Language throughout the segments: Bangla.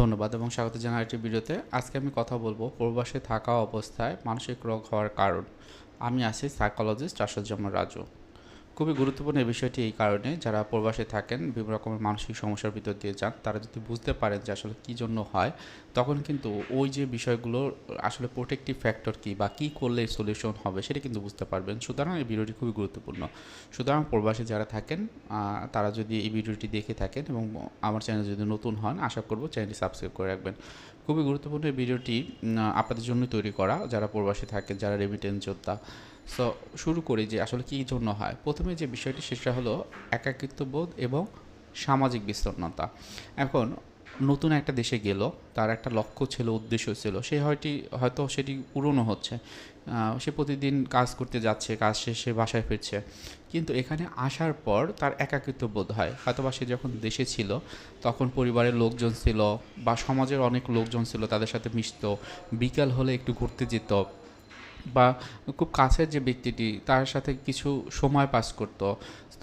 ধন্যবাদ এবং স্বাগত জানাই একটি ভিডিওতে। আজকে আমি কথা বলব প্রবাসে থাকা অবস্থায় মানসিক রোগ হওয়ার কারণ। আমি আছি সাইকোলজিস্ট আসাদুজ্জামান রাজু। খুবই গুরুত্বপূর্ণ এই বিষয়টি এই কারণে যারা প্রবাসে থাকেন, বিভিন্ন রকমের মানসিক সমস্যার ভিতর দিয়ে যান, তারা যদি বুঝতে পারেন যে আসলে কী জন্য হয়, তখন কিন্তু ওই যে বিষয়গুলো আসলে প্রোটেক্টিভ ফ্যাক্টর কী বা কী করলে সলিউশন হবে সেটা কিন্তু বুঝতে পারবেন। সুতরাং এই ভিডিওটি খুবই গুরুত্বপূর্ণ। সুতরাং প্রবাসে যারা থাকেন তারা যদি এই ভিডিওটি দেখে থাকেন এবং আমার চ্যানেল যদি নতুন হন, আশা করব চ্যানেলটি সাবস্ক্রাইব করে রাখবেন। খুবই গুরুত্বপূর্ণ এই ভিডিওটি আপনাদের জন্য তৈরি করা, যারা প্রবাসী থাকেন, যারা রেমিটেন্স যোদ্ধা। সো শুরু করি যে আসলে কী জন্য হয়। প্রথমে যে বিষয়টি, সেটা হলো একাকিত্ববোধ এবং সামাজিক বিস্তন্নতা এখন নতুন একটা দেশে গেল, তার একটা লক্ষ্য ছিল, উদ্দেশ্য ছিল। সে হয়টি, হয়তো সেটি পূরণও হচ্ছে। সে প্রতিদিন কাজ করতে যাচ্ছে, কাজ শেষে বাসায় ফিরছে। কিন্তু এখানে আসার পর তার একাকিত্ব বোধ হয়। হয়তোবা সে যখন দেশে ছিল, তখন পরিবারের লোকজন ছিল বা সমাজের অনেক লোকজন ছিল, তাদের সাথে মিশতো। বিকাল হলে একটু ঘুরতে যেত। বা খুব কাছের যে ব্যক্তিটি, তার সাথে কিছু সময় পাস করতো।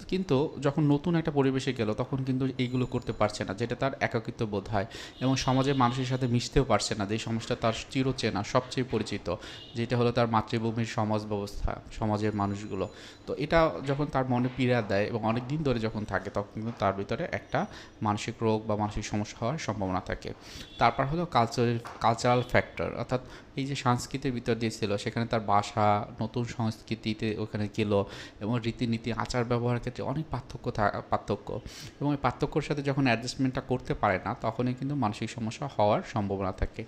কিন্তু যখন নতুন একটা পরিবেশে গেল, তখন কিন্তু এইগুলো করতে পারছে না, যেটা তার একাকিত্ব বোধ হয় এবং সমাজের মানুষের সাথে মিশতেও পারছে না। যে সমাজটা তার চিরচেনা, সবচেয়ে পরিচিত, যেটা হলো তার মাতৃভূমির সমাজ ব্যবস্থা সমাজের মানুষগুলো। তো এটা যখন তার মনে পীড়া দেয় এবং অনেক দিন ধরে যখন থাকে, তখন কিন্তু তার ভিতরে একটা মানসিক রোগ বা মানসিক সমস্যা হওয়ার সম্ভাবনা থাকে। তারপর হলো কালচারাল কালচারাল ফ্যাক্টর অর্থাৎ এই যে সংস্কৃতির ভিতর দিয়ে ছিল, সেখানে তার বাসা নতুন সংস্কৃতিতে ওখানে গেল এবং রীতিনীতি, আচার ব্যবহারের ক্ষেত্রে অনেক পার্থক্য পার্থক্য। এবং এই পার্থক্যর সাথে যখন অ্যাডজাস্টমেন্টটা করতে পারে না, তখনই কিন্তু মানসিক সমস্যা হওয়ার সম্ভাবনা থাকে।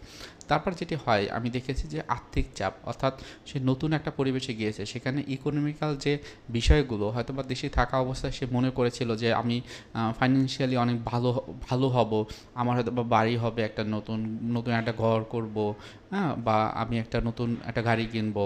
তারপর যেটি হয়, আমি দেখেছি যে আর্থিক চাপ, অর্থাৎ সে নতুন একটা পরিবেশে গিয়েছে, সেখানে ইকোনমিক্যাল যে বিষয়গুলো হয়তো বা দেশে থাকা অবস্থায় সে মনে করেছিল যে আমি ফাইন্যান্সিয়ালি অনেক ভালো ভালো হব, আমার হয়তো বা বাড়ি হবে একটা নতুন নতুন একটা ঘর করব হ্যাঁ বা আমি একটা নতুন একটা গাড়ি কিনবো।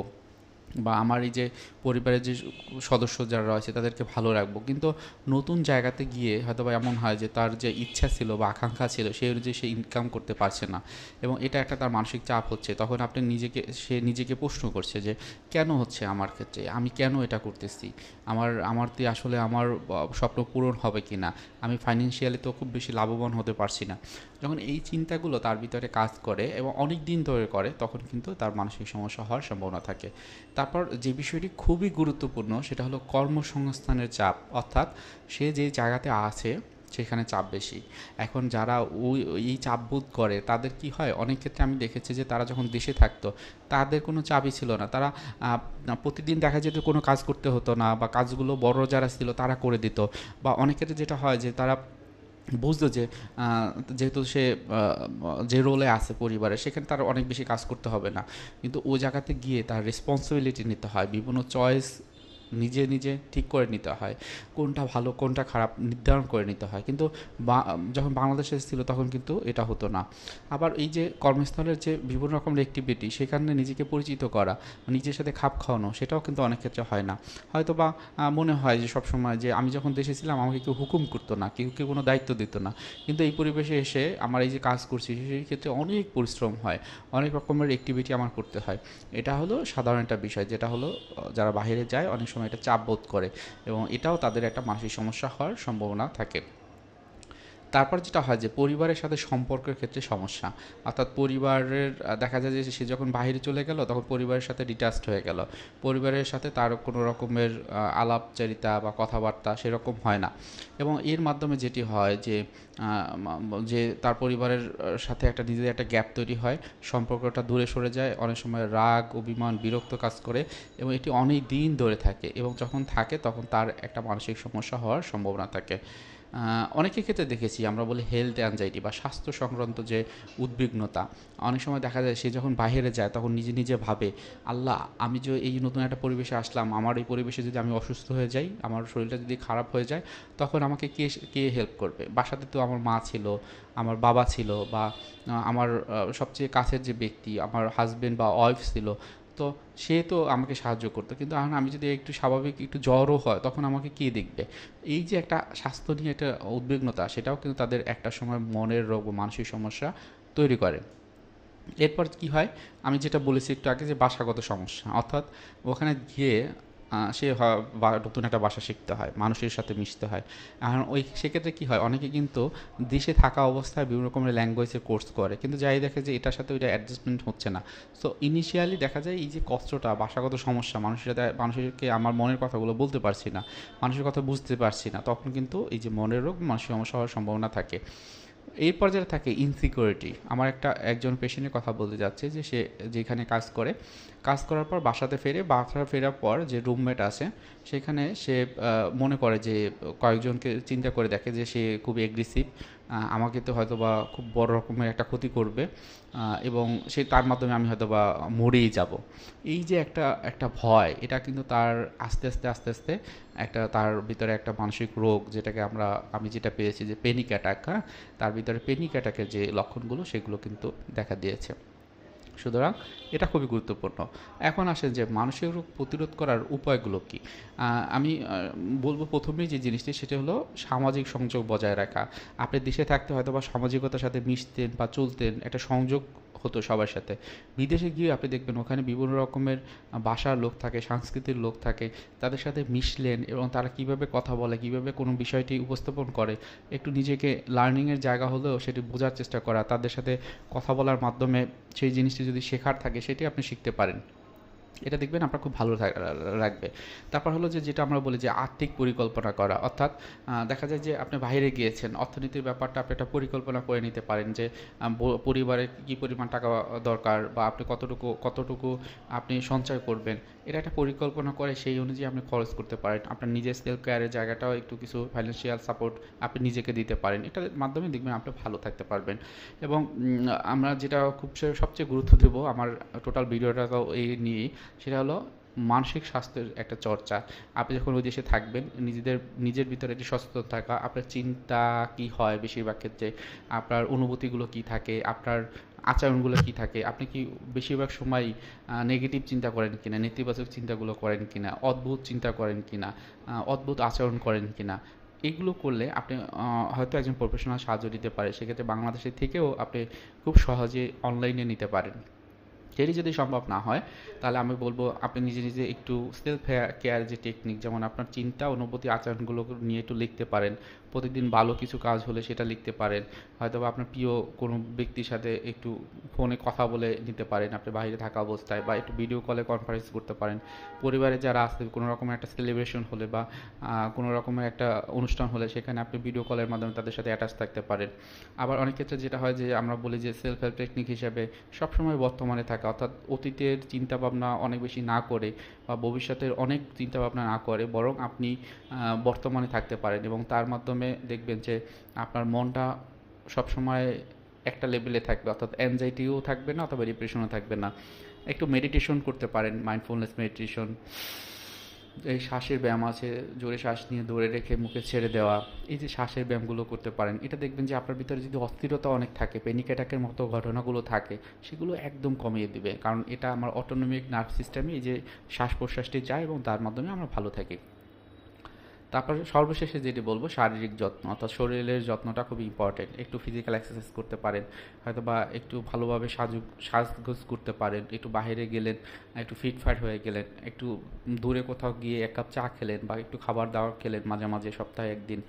বা আমার এই যে পরিবারের যে সদস্য যারা রয়েছে, তাদেরকে ভালো রাখব। কিন্তু নতুন জায়গাতে গিয়ে হয়তো বা এমন হয় যে তার যে ইচ্ছা ছিল বা আকাঙ্ক্ষা ছিল সেই অনুযায়ী সে ইনকাম করতে পারছে না। এবং এটা একটা তার মানসিক চাপ হচ্ছে। তখন আপনি নিজেকে, সে নিজেকে প্রশ্ন করছে যে, কেন হচ্ছে আমার ক্ষেত্রে? আমি কেন এটা করতেছি? আমার আমার দিয়ে আসলে আমার স্বপ্ন পূরণ হবে কি না আমি ফাইন্যান্সিয়ালি তো খুব বেশি লাভবান হতে পারছি না। যখন এই চিন্তাগুলো তার ভিতরে কাজ করে এবং অনেক দিন ধরে করে, তখন কিন্তু তার মানসিক সমস্যা হওয়ার সম্ভাবনা থাকে। তারপর যে বিষয়টি খুবই গুরুত্বপূর্ণ, সেটা হলো কর্মসংস্থানের চাপ। অর্থাৎ সে যে জায়গাতে আছে, সেখানে চাপ বেশি। এখন যারা ওই, এই চাপ বোধ করে, তাদের কি হয়? অনেক ক্ষেত্রে আমি দেখেছি যে তারা যখন দেশে থাকতো, তাদের কোনো চাপই ছিল না। তারা প্রতিদিন দেখা যেত কোনো কাজ করতে হতো না বা কাজগুলো বড় যারা ছিল, তারা করে দিত। বা অনেক ক্ষেত্রে যেটা হয় যে তারা বুঝতো যে যেহেতু সে যে রোলে আছে পরিবারে, সেখানে তার অনেক বেশি কাজ করতে হবে না। কিন্তু ও জায়গাতে গিয়ে তার রেসপন্সিবিলিটি নিতে হয়। বিভিন্ন চয়েস নিজে নিজে ঠিক করে নিতে হয়, কোনটা ভালো, কোনটা খারাপ নির্ধারণ করে নিতে হয়। কিন্তু যখন বাংলাদেশে ছিল তখন কিন্তু এটা হতো না। আবার এই যে কর্মস্থলের যে বিভিন্ন রকমের অ্যাক্টিভিটি সেখানে নিজেকে পরিচিত করা, নিজের সাথে খাপ খাওয়ানো, সেটাও কিন্তু অনেক ক্ষেত্রে হয় না। হয়তো বা মনে হয় যে সবসময় যে আমি যখন দেশে ছিলাম, আমাকে কেউ হুকুম করতো না, কেউ কেউ কোনো দায়িত্ব দিত না। কিন্তু এই পরিবেশে এসে আমার এই যে কাজ করছি সেই ক্ষেত্রে অনেক পরিশ্রম হয়, অনেক রকমের অ্যাক্টিভিটি আমার করতে হয়। এটা হলো সাধারণ একটা বিষয়, যেটা হলো, যারা বাইরে যায়, অনেক সময় এটা চাপ বোধ করে এবং এটাও তাদের একটা মানসিক সমস্যা হওয়ার সম্ভাবনা থাকে। তারপর যেটা হয় যে পরিবারের সাথে সম্পর্কের ক্ষেত্রে সমস্যা। অর্থাৎ পরিবারের দেখা যায় যে সে যখন বাইরে চলে গেল, তখন পরিবারের সাথে ডিটাচড হয়ে গেল। পরিবারের সাথে তার কোনো রকমের আলাপচারিতা বা কথাবার্তা সেরকম হয় না। এবং এর মাধ্যমে যেটি হয় যে যে তার পরিবারের সাথে একটা নিজেদের একটা গ্যাপ তৈরি হয়, সম্পর্কটা দূরে সরে যায়, অনেক সময় রাগ, অভিমান, বিরক্ত কাজ করে এবং এটি অনেক দিন ধরে থাকে এবং যখন থাকে তখন তার একটা মানসিক সমস্যা হওয়ার সম্ভাবনা থাকে। অনেকের ক্ষেত্রে দেখেছি, আমরা বলি হেলথ অ্যাংজাইটি বা স্বাস্থ্য সংক্রান্ত যে উদ্বিগ্নতা, অনেক সময় দেখা যায় সে যখন বাইরে যায় তখন নিজে নিজে ভাবে, আল্লাহ, আমি যে এই নতুন একটা পরিবেশে আসলাম, আমার এই পরিবেশে যদি আমি অসুস্থ হয়ে যাই, আমার শরীরটা যদি খারাপ হয়ে যায়, তখন আমাকে কে কে হেল্প করবে? বাসাতে তো আমার মা ছিল, আমার বাবা ছিল বা আমার সবচেয়ে কাছের যে ব্যক্তি, আমার হাজবেন্ড বা ওয়াইফ ছিল তো সে তো আমাকে সাহায্য করতো। কিন্তু এখন আমি যদি একটু স্বাভাবিক একটু জ্বরও হয়, তখন আমাকে কে দেখবে? এই যে একটা স্বাস্থ্য নিয়ে একটা উদ্বিগ্নতা, সেটাও কিন্তু তাদের একটা সময় মনের রোগ বা মানসিক সমস্যা তৈরি করে। এরপর কি হয়? আমি যেটা বলেছি একটু আগে যে বাসাগত সমস্যা, অর্থাৎ ওখানে গিয়ে সে নতুন একটা ভাষা শিখতে হয়, মানুষের সাথে মিশতে হয়। এখন ওই, সেক্ষেত্রে কী হয়, অনেকে কিন্তু দেশে থাকা অবস্থায় বিভিন্ন রকমের ল্যাঙ্গুয়েজের কোর্স করে, কিন্তু যাই দেখে যে এটার সাথে ওইটা অ্যাডজাস্টমেন্ট হচ্ছে না। সো ইনিশিয়ালি দেখা যায় এই যে কষ্টটা, ভাষাগত সমস্যা, মানুষের সাথে, মানুষকে আমার মনের কথাগুলো বলতে পারছি না, মানুষের কথা বুঝতে পারছি না, তখন কিন্তু এই যে মনের রোগ মানসিক সমস্যা হওয়ার সম্ভাবনা থাকে। এরপর যেটা থাকে ইনসিকিউরিটি আমার একটা একজন পেশেন্টের কথা বলতে যাচ্ছে যে সে যেখানে কাজ করে কাজ করার পর বাসাতে ফেরে বাসা ফেরার পর যে রুমমেট আছে, সেখানে সে মনে করে যে কয়েকজনকে চিন্তা করে দেখে যে সে খুব এগ্রেসিভ আমাকে তো হয়তো বা খুব বড় রকমের একটা ক্ষতি করবে এবং সে, তার মাধ্যমে আমি হয়তো বা মরেই যাব। এই যে একটা একটা ভয়, এটা কিন্তু তার আস্তে আস্তে আস্তে আস্তে একটা, তার ভিতরে একটা মানসিক রোগ যেটাকে আমরা, আমি যেটা পেয়েছি যে পেনিক অ্যাটাক হ্যাঁ? তার ভিতরে পেনিক অ্যাটাকের যে লক্ষণগুলো, সেগুলো কিন্তু দেখা দিয়েছে। সুতরাং এটা খুবই গুরুত্বপূর্ণ। এখন আসেন যে মানসিক রোগ প্রতিরোধ করার উপায়গুলো কি? আমি বলব প্রথমেই যে জিনিসটি সেটা হলো সামাজিক সংযোগ বজায় রাখা। আপনি দেশে থাকতে হয়তো বা সামাজিকতার সাথে মিশতেন বা চলতেন, একটা সংযোগ হতো সবার সাথে। বিদেশে গিয়ে আপনি দেখবেন ওখানে বিভিন্ন রকমের ভাষার লোক থাকে সংস্কৃতির লোক থাকে, তাদের সাথে মিশলেন এবং তারা কীভাবে কথা বলে, কীভাবে কোনো বিষয়টি উপস্থাপন করে, একটু নিজেকে লার্নিংয়ের জায়গা হলেও সেটি বোঝার চেষ্টা করা, তাদের সাথে কথা বলার মাধ্যমে সেই জিনিসটি যদি শেখার থাকে সেটি আপনি শিখতে পারেন। এটা দেখবেন আপনার খুব ভালো রাখবে। তারপর হলো যে, যেটা আমরা বলি যে, আর্থিক পরিকল্পনা করা। অর্থাৎ দেখা যায় যে, আপনি বাইরে গিয়েছেন, অর্থনীতির ব্যাপারটা আপনি একটা পরিকল্পনা করে নিতে পারেন যে পরিবারে কী পরিমাণ টাকা দরকার বা আপনি কতটুকু কতটুকু আপনি সঞ্চয় করবেন। এটা একটা পরিকল্পনা করে সেই অনুযায়ী আপনি খরচ করতে পারেন। আপনার নিজের সেলফ কেয়ারের জায়গাটাও একটু কিছু ফাইন্যান্সিয়াল সাপোর্ট আপনি নিজেকে দিতে পারেন। এটার মাধ্যমে দেখবেন আপনি ভালো থাকতে পারবেন। এবং আমরা যেটা খুব সবচেয়ে গুরুত্ব দেবো আমার টোটাল ভিডিওটা তো এই নিয়েই সেটা হলো মানসিক স্বাস্থ্যের একটা চর্চা। আপনি যখন ওই দেশে থাকবেন, নিজেদের, নিজের ভিতরে একটি সচেতন থাকা, আপনার চিন্তা কি হয় বেশিরভাগ ক্ষেত্রে, আপনার অনুভূতিগুলো কি থাকে, আপনার আচরণগুলো কি থাকে, আপনি কি বেশিরভাগ সময় নেগেটিভ চিন্তা করেন কিনা, নেতিবাচক চিন্তাগুলো করেন কিনা, অদ্ভুত চিন্তা করেন কিনা অদ্ভুত আচরণ করেন কিনা, এগুলো করলে আপনি হয়তো একজন প্রফেশনাল সাহায্য দিতে পারে। সেক্ষেত্রে বাংলাদেশের থেকেও আপনি খুব সহজে অনলাইনে নিতে পারেন। সেটি যদি সম্ভব না হয়, তাহলে আমি বলব আপনি নিজে নিজে একটু সেলফ কেয়ার যে টেকনিক যেমন আপনার চিন্তা, অনুভূতি, আচরণগুলো নিয়ে একটু লিখতে পারেন। প্রতিদিন ভালো কিছু কাজ হলে সেটা লিখতে পারেন। হয়তো আপনার প্রিয় কোনো ব্যক্তির সাথে একটু ফোনে কথা বলে নিতে পারেন। আপনি বাইরে থাকা অবস্থায় বা একটু ভিডিও কলে কনফারেন্স করতে পারেন। পরিবারে যারা আছে কোনো রকমের একটা সেলিব্রেশন হলে বা কোনো রকমের একটা অনুষ্ঠান হলে সেখানে আপনি ভিডিও কলের মাধ্যমে তাদের সাথে অ্যাটাচ থাকতে পারেন। আবার অনেক ক্ষেত্রে যেটা হয় যে, আমরা বলি যে সেলফ হেল্প টেকনিক হিসাবে সবসময় বর্তমানে থাকা, অর্থাৎ অতীতের চিন্তাভাবনা অনেক বেশি না করে বা ভবিষ্যতের অনেক চিন্তাভাবনা না করে, বরং আপনি বর্তমানে থাকতে পারেন এবং তার মাধ্যমে দেখবেন যে আপনার মনটা সবসময় একটা লেভেলে থাকবে। অর্থাৎ অ্যাংজাইটিও থাকবে না অথবা ডিপ্রেশনও থাকবে না। একটু মেডিটেশন করতে পারেন মাইন্ডফুলনেস মেডিটেশন এই শ্বাসের ব্যায়াম আছে, জোরে শ্বাস নিয়ে ধরে রেখে মুখে ছেড়ে দেওয়া। এই যে শ্বাসের ব্যায়ামগুলো করতে পারেন, এটা দেখবেন যে আপনার ভিতরে যদি অস্থিরতা অনেক থাকে প্যানিক অ্যাটাকের মতো ঘটনাগুলো থাকে, সেগুলো একদম কমিয়ে দিবে। কারণ এটা আমার অটোনমিক নার্ভ সিস্টেমে এই যে শ্বাস প্রশ্বাসটি যায় এবং তার মাধ্যমে আমরা ভালো থাকি। তারপর সর্বশেষে যেটি বলব, শারীরিক যত্ন, অর্থাৎ শরীরের যত্নটা খুব ইম্পর্টেন্ট একটু ফিজিক্যাল এক্সারসাইজ করতে পারেন হয়তো বা একটু ভালোভাবে সাজু, সাজগোজ করতে পারেন, একটু বাইরে গেলেন, একটু ফিট ফিটফাট হয়ে গেলেন, একটু দূরে কোথাও গিয়ে এক কাপ চা খেলেন বা একটু খাবার দাবার খেলেন মাঝে মাঝে সপ্তাহে একদিন।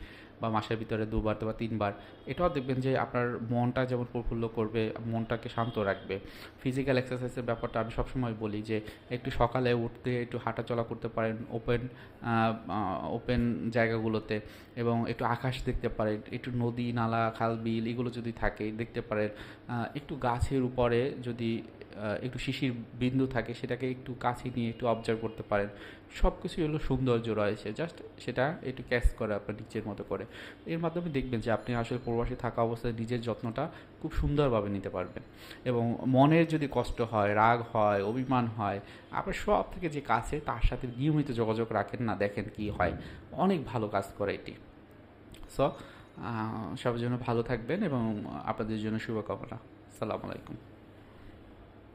বা মাসের ভিতরে দুবার বা তিনবার, এটাও দেখবেন যে আপনার মনটা যেমন প্রফুল্ল করবে, মনটাকে শান্ত রাখবে। ফিজিক্যাল এক্সারসাইজের ব্যাপারটা আমি সবসময় বলি যে, একটু সকালে উঠতে, একটু হাঁটাচলা করতে পারেন ওপেন ওপেন জায়গাগুলোতে এবং একটু আকাশ দেখতে পারেন, একটু নদী, নালা, খাল, বিল এগুলো যদি থাকে, দেখতে পারেন। একটু গাছের উপরে যদি একটু শিশির বিন্দু থাকে, সেটাকে একটু কাছে নিয়ে একটু অবজার্ভ করতে পারেন। সব কিছুই হলো সৌন্দর্য রয়েছে। জাস্ট সেটা একটু ক্যাচ করে আপনার নিজের মতো করে। এর মাধ্যমে দেখবেন যে আপনি আসলে প্রবাসী থাকা অবস্থায় নিজের যত্নটা খুব সুন্দরভাবে নিতে পারবেন। এবং মনের যদি কষ্ট হয়, রাগ হয়, অভিমান হয়, আপনার সব থেকে যে কাছে তার সাথে নিয়মিত যোগাযোগ রাখেন না, দেখেন কি হয়। অনেক ভালো কাজ করে এটি। সো সবার জন্য ভালো থাকবেন এবং আপনাদের জন্য শুভকামনা। সালাম আলাইকুম।